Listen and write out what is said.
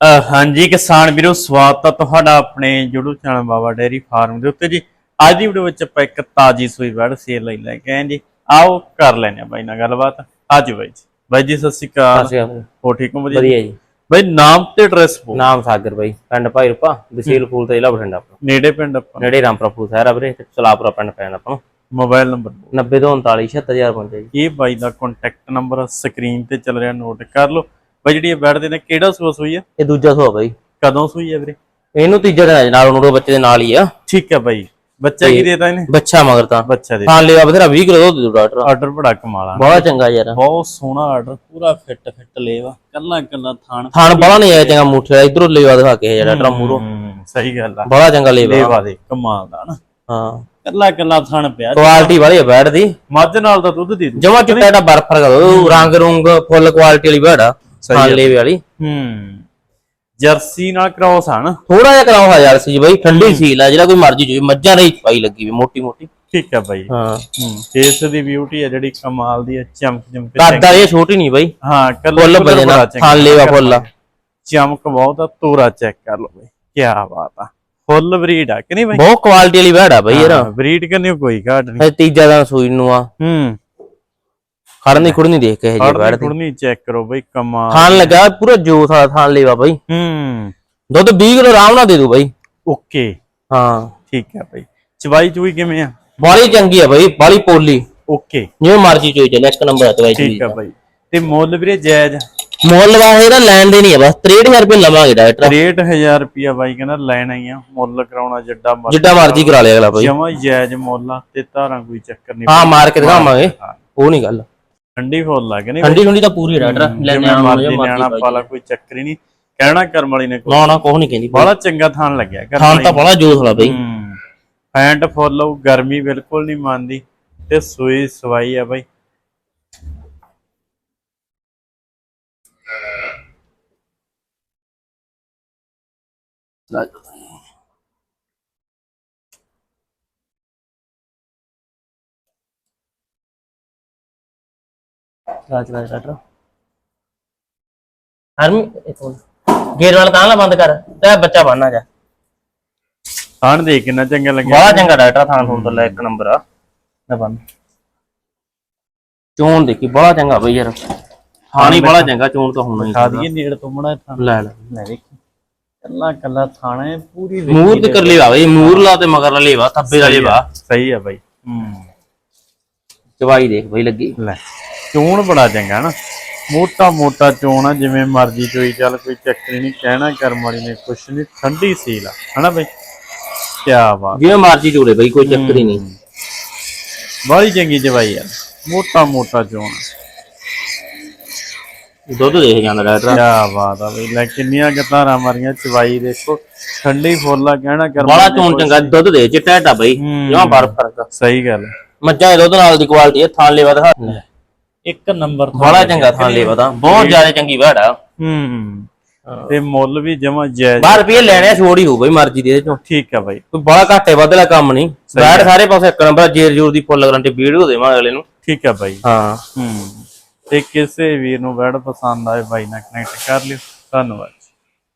ਹਾਂਜੀ ਕਿਸਾਨ ਵੀਰੋ ਸਵਾਗਤ ਹੈ ਤੁਹਾਡਾ ਆਪਣੇ YouTube channel Baba dairy farm ਦੇ ਉੱਤੇ ਜੀ। ਅੱਜ ਦੀ ਵੀਡੀਓ ਵਿੱਚ ਆਪਾਂ ਇੱਕ ਤਾਜੀ ਸੂਈ ਵੜ ਸੇਲ ਲਈ ਲੈ ਕੇ ਆਏ ਜੀ। ਆਓ ਕਰ ਲੈਣੇ ਆ ਬਾਈ ਨਾਲ ਗੱਲਬਾਤ। ਆਜੋ ਬਾਈ ਜੀ। ਬਾਈ ਜੀ ਸਤਿ ਸ਼੍ਰੀ ਅਕਾਲ। ਹੋ ਠੀਕ ਹੋ ਵਧੀਆ? ਜੀ। ਬਾਈ ਨਾਮ ਤੇ ਐਡਰੈਸ ਬੋਲ ਨਾਮ ਸਾਗਰ ਬਾਈ ਪਿੰਡ ਭਾਈ ਰੂਪਾ ਤਹਿਸੀਲ ਫੂਲ ਤੇ ਜ਼ਿਲ੍ਹਾ ਬਠਿੰਡਾ ਆਪਣਾ। ਨੇੜੇ ਪਿੰਡ ਆਪਾਂ? ਨੇੜੇ ਰਾਮਪੁਰਾ ਫੂਲ ਸਾਹਿਰਾ ਵੀਰੇ ਤੇ ਚਲਾਪੁਰਾ ਪਿੰਡ ਪੈਂਦਾ ਆਪਾਂ ਮੋਬਾਈਲ ਨੰਬਰ 90 ਤੋਂ 39 76055 ਜੀ। ਇਹ ਬਾਈ ਦਾ ਕੰਟੈਕਟ ਨੰਬਰ ਸਕਰੀਨ ਤੇ ਚੱਲ ਰਿਹਾ ਨੋਟ ਕਰ ਲਓ। ਬਾਈ ਜਿਹੜੀ ਇਹ ਬੈਡ ਦੇ ਨੇ ਕਿਹੜਾ ਸੂਆ ਸੂਈ ਆ? ਇਹ ਦੂਜਾ ਸੋ ਬਾਈ। ਕਦੋਂ ਸੂਈ ਆ ਵੀਰੇ? ਇਹਨੂੰ ਤੀਜਾ ਦਿਨ ਆ ਜੀ, ਨਾਲ ਉਹਨੂੰ ਬੱਚੇ ਦੇ ਨਾਲ ਹੀ ਆ। ਠੀਕ ਆ ਬਾਈ। ਬੱਚਾ ਕੀ ਦੇਤਾ ਇਹਨੇ? ਬੱਚਾ ਮਗਰ ਤਾਂ। ਬੱਚਾ ਦੇ ਹਾਂ ਲਿਆ ਬਥੇਰਾ 20 ਕਿਲੋ ਦੁੱਧ ਦੇ ਡਾਕਟਰ। ਆਰਡਰ ਬੜਾ ਕਮਾਲਾ ਬੜਾ ਚੰਗਾ ਯਾਰ। ਬਹੁਤ ਸੋਹਣਾ ਆਰਡਰ ਪੂਰਾ ਫਿੱਟ ਫਿੱਟ ਲੇਵਾ ਕੱਲਾ ਕੱਲਾ ਥਾਣ। ਥਾਣ ਬੜਾ ਨਹੀਂ ਆਇਆ ਚੰਗਾ ਮੂਠੇ ਇਧਰੋਂ ਲੈਵਾ ਦਿਖਾ ਕੇ ਯਾਰ ਡਾਕਟਰ ਮੂਰੋ ਹੂੰ, ਸਹੀ ਗੱਲ ਆ। ਬੜਾ ਚੰਗਾ ਲੈਵਾ ਲੇਵਾ ਦੇ ਕਮਾਲ ਦਾ ਨਾ। ਹਾਂ। ਕੱਲਾ ਕੱਲਾ ਥਣ ਪਿਆ। ਕੁਆਲਿਟੀ ਵਾਲੀ ਆ ਬੈਡ ਦੀ। ਮੱਝ ਨਾਲ ਦਾ ਦੁੱਧ ਦੇ ਦੂ ਜਮਾ ਚਿੱਟਾ ਦਾ ਬਰਫ ਵਰਗਾ ਉਹ ਰੰਗ ਰੁੰਗ ਫੁੱਲ ਕੁਆਲਿਟੀ ਵਾਲੀ ਬੈਡ ਆ। ਸਹੀ ਹਾਂ ਆ। ਲੈਵੇ ਵਾਲੀ। ਹੂੰ। ਜਰਸੀ ਨਾਲ ਕ੍ਰਾਸ ਆ ਨਾ। ਥੋੜਾ ਜਿਹਾ ਕਰਾਉ ਹਜ਼ਾਰ ਸੀ ਬਾਈ ਠੰਡੀ ਸੀਲ ਆ ਜਿਹੜਾ ਕੋਈ ਮਰਜ਼ੀ ਚੋਈ ਮੱਝਾਂ ਰਹੀ ਪਾਈ ਲੱਗੀ ਵੀ ਮੋਟੀ ਮੋਟੀ ਠੀਕ ਆ ਬਾਈ। ਹਾਂ। ਹੂੰ ਫੇਸ ਦੀ ਬਿਊਟੀ ਆ ਜਿਹੜੀ ਕਮਾਲ ਦੀ ਆ ਚਮਕ ਚਮਕ ਕੇ ਕੱਦ ਵਾਲੀ ਇਹ ਛੋਟੀ ਨਹੀਂ ਬਾਈ। ਹਾਂ ਕੱਲਾ ਫੁੱਲ ਵਜਣਾ ਥਾਂ ਲੇਵਾ ਫੁੱਲ। ਆ ਚਮਕ ਬਹੁਤ ਆ ਤੋਰਾ ਚੈੱਕ ਕਰ ਲਓ ਬਾਈ। ਕੀ ਬਾਤ ਆ। ਫੁੱਲ ਬਰੀਡ ਆ ਕਿ ਨਹੀਂ ਬਾਈ? ਬਹੁਤ ਕੁਆਲਿਟੀ ਵਾਲੀ ਬੈੜ ਆ ਬਾਈ ਯਾਰ ਬਰੀਡ ਕਰਨੀ ਕੋਈ ਘਾਟ ਨਹੀਂ। ਤੀਜਾ ਦਿਨ ਸੂਈ ਨੂੰ ਆ। ਹੂੰ। ਖੜਨੀ ਖੁੜਨੀ ਦੇਖ ਕੇ ਇਹ ਜੀ ਹੜਦੀ ਦੀ ਕੁੜਨੀ ਚੈੱਕ ਕਰੋ ਬਾਈ ਕਮਾਲ ਥਾਨ ਲੱਗਾ ਪੂਰਾ ਜੋਸ ਵਾਲਾ ਥਾਨ ਲੇਵਾ ਬਾਈ ਹੂੰ। ਦੁੱਧ 20 ਕਿਲੋ ਆਰਾਮ ਨਾਲ ਦੇ ਦੂ ਬਾਈ। ਓਕੇ। ਹਾਂ। ਠੀਕ ਹੈ ਬਾਈ। ਚਵਾਈ ਚੂਈ ਕਿਵੇਂ ਆ? ਬਾਲੀ ਚੰਗੀ ਆ ਬਾਈ ਬਾਲੀ ਪੋਲੀ। ਓਕੇ। ਜਿਵੇਂ ਮਰਜ਼ੀ ਚੋਈ ਚੱਲੇ ਇੱਕ ਨੰਬਰ ਆ ਦਵਾਈ ਠੀਕ ਹੈ ਬਾਈ। ਤੇ ਮੁੱਲ ਵੀਰੇ ਜਾਇਜ਼? ਮੁੱਲ ਵਾ ਇਹਦਾ ਲੈਣ ਦੇ ਨਹੀਂ ਆ ਬਸ 63000 ਰੁਪਏ ਲਵਾਂਗੇ ਡਾਕਟਰ 63000 ਰੁਪਿਆ ਬਾਈ ਕਹਿੰਦਾ ਲੈਣਾ ਹੀ ਆ ਮੁੱਲ ਕਰਾਉਣਾ ਜਿੱਡਾ ਮਰਜ਼ੀ ਜਿੱਡਾ ਮਰਜ਼ੀ ਕਰਾ ਲਿਆ ਅਗਲਾ ਬਾਈ। ਜਮਾ ਜਾਇਜ਼ ਮੁੱਲ ਆ ਤੇ ਧਾਰਾਂ ਕੋਈ ਚੱਕਰ ਨਹੀਂ ਹਾਂ ਮਾਰ ਕੇ ਦਿਖਾਵਾਂਗੇ। ਉਹ ਨਹੀਂ ਗੱਲ। ਠੰਡੀ ਫੁੱਲ ਲੱਗ ਨਹੀਂ ਠੰਡੀ ਠੰਡੀ ਤਾਂ ਪੂਰੀ ਡਾਕਟਰ ਲੈਣੇ ਆਉਣ ਮਰਜ਼ੀ ਲੈਣਾ ਪਾਲਾ ਕੋਈ ਚੱਕਰ ਹੀ ਨਹੀਂ। ਕਹਿਣਾ ਕਰਮ ਵਾਲੀ ਨੇ ਕੋਈ। ਨਾ ਨਾ ਕੁਛ ਨਹੀਂ ਕਹਿੰਦੀ ਬੜਾ ਚੰਗਾ ਥਾਨ ਲੱਗਿਆ ਥਾਨ ਤਾਂ ਬੜਾ ਜੋਸ ਵਾਲਾ ਬਾਈ। ਫੈਂਟ ਫੁੱਲ ਉਹ ਗਰਮੀ ਬਿਲਕੁਲ ਨਹੀਂ ਮੰਨਦੀ ਤੇ ਸੂਈ ਸਵਾਈ ਆ ਬਾਈ। ਰਾਜ ਰਾਜ ਡਾਕਟਰ ਹਰਮੀ ਇੱਕ ਮਿੰਟ ਗੇਟ ਵਾਲਾ ਤਾਂ ਨਾ ਬੰਦ ਕਰ ਤੇ ਬੱਚਾ ਬੰਨਾ ਜਾ। ਥਾਨ ਦੇ ਕਿੰਨਾ ਚੰਗਾ ਲੱਗਿਆ। ਬੜਾ ਚੰਗਾ ਡਾਕਟਰ ਥਾਂ ਤੋਂ ਲੈ ਇੱਕ ਨੰਬਰ ਆ। ਨਾ ਬੰਦ ਚੋਣ ਦੇਖੀ ਬੜਾ ਚੰਗਾ ਬਈ ਯਾਰ। ਥਾਣੀ ਬੜਾ ਚੰਗਾ ਚੋਣ ਤਾਂ ਹੋਣਾ ਹੀ ਖਾ ਦਈਏ ਨੇੜ ਤੋਂ ਮੜਾ ਥਾਨ ਲੈ ਲੈ ਲੈ ਵੇਖੀ। ਕੱਲਾ ਕੱਲਾ ਥਾਣਾ ਪੂਰੀ ਮੂਰ ਤੇ ਕਰ ਲੇਵਾ ਬਈ ਮੂਰ ਲਾ ਤੇ ਮਗਰ ਲਾ ਲੇਵਾ ਥੱਬੇ ਦਾ ਲੇਵਾ। ਸਹੀ ਆ ਬਾਈ। ਹੂੰ। ਚਵਾਈ ਦੇਖ ਬਈ ਲੱਗੀ। ਲੈ ਚੋਣ ਬੜਾ ਚੰਗਾ ਨਾ। ਮੋਟਾ ਮੋਟਾ ਚੋਣ ਆ ਜਿਵੇਂ ਮਰਜ਼ੀ ਚੋਈ ਚੱਲ ਕੋਈ ਚੱਕਰ ਨਹੀਂ ਕਹਿਣਾ ਕਰਮ ਵਾਲੀ ਨੇ ਕੁਛ ਨਹੀਂ ਠੰਡੀ ਸੀਲ ਆ ਹਨਾ ਬਈ? ਕੀ ਬਾਤ। ਜਿਵੇਂ ਮਰਜ਼ੀ ਚੋਲੇ ਬਈ ਕੋਈ ਚੱਕਰ ਹੀ ਨਹੀਂ। ਬੜੀ ਚੰਗੀ ਜਵਾਈ ਯਾਰ ਮੋਟਾ ਮੋਟਾ ਚੋਣ ਦੁੱਧ ਦੇਖ ਜਾਂਦਾ ਡਾਕਟਰ। ਕੀ ਬਾਤ ਆ ਬਈ ਲੈ ਕਿੰਨੀਆਂ ਗਤਾਰਾਂ ਮਾਰੀਆਂ ਚਵਾਈ ਦੇਖੋ ਠੰਡੀ ਫੁੱਲ ਆ ਕਹਿਣਾ ਕਰਮ ਬੜਾ ਚੋਣ ਚੰਗਾ ਦੁੱਧ ਦੇ ਚਿੱਟਾ ਢਾ ਬਈ। ਜਮਾ ਬਰਫ ਫ਼ਰਕ ਸਹੀ ਗੱਲ ਮੱਝਾਂ ਦੇ ਦੁੱਧ ਨਾਲ ਦੀ ਕੁਆਲਿਟੀ ਹੈ ਥਾਂ ਲੇਵਾ ਦਿਖਾ ਇੱਕ ਨੰਬਰ ਬੜਾ ਚੰਗਾ ਥਾਂ ਲੇਵਾ ਦਾ ਬਹੁਤ ਜ਼ਿਆਦਾ ਚੰਗੀ ਵਾੜਾ ਹੂੰ ਤੇ ਮੁੱਲ ਵੀ ਜਮਾ ਜਾਇਜ਼ 12 ਰੁਪਏ ਲੈਣੇ ਆ ਛੋੜ ਹੀ ਹੋਊ ਬਈ ਮਰਜ਼ੀ ਦੇ ਇਹਦੇ ਚੋਂ। ਠੀਕ ਆ ਬਾਈ। ਕੋਈ ਬੜਾ ਘਾਟੇ ਵਾਧਲਾ ਕੰਮ ਨਹੀਂ। ਬੈਡ ਸਾਰੇ ਪਾਸੇ ਇੱਕ ਨੰਬਰ ਜੇਰ ਜੂਰ ਦੀ ਫੁੱਲ ਗਰੰਟੀ ਵੀਡੀਓ ਦੇਵਾਂਗੇ ਅਗਲੇ ਨੂੰ। ਠੀਕ ਆ ਬਾਈ। ਹਾਂ। ਹੂੰ। ਤੇ ਕਿਸੇ ਵੀਰ ਨੂੰ ਵੈਡ ਪਸੰਦ ਆਏ ਬਾਈ ਨਾਲ ਕਨੈਕਟ ਕਰ ਲਿਓ। ਧੰਨਵਾਦ।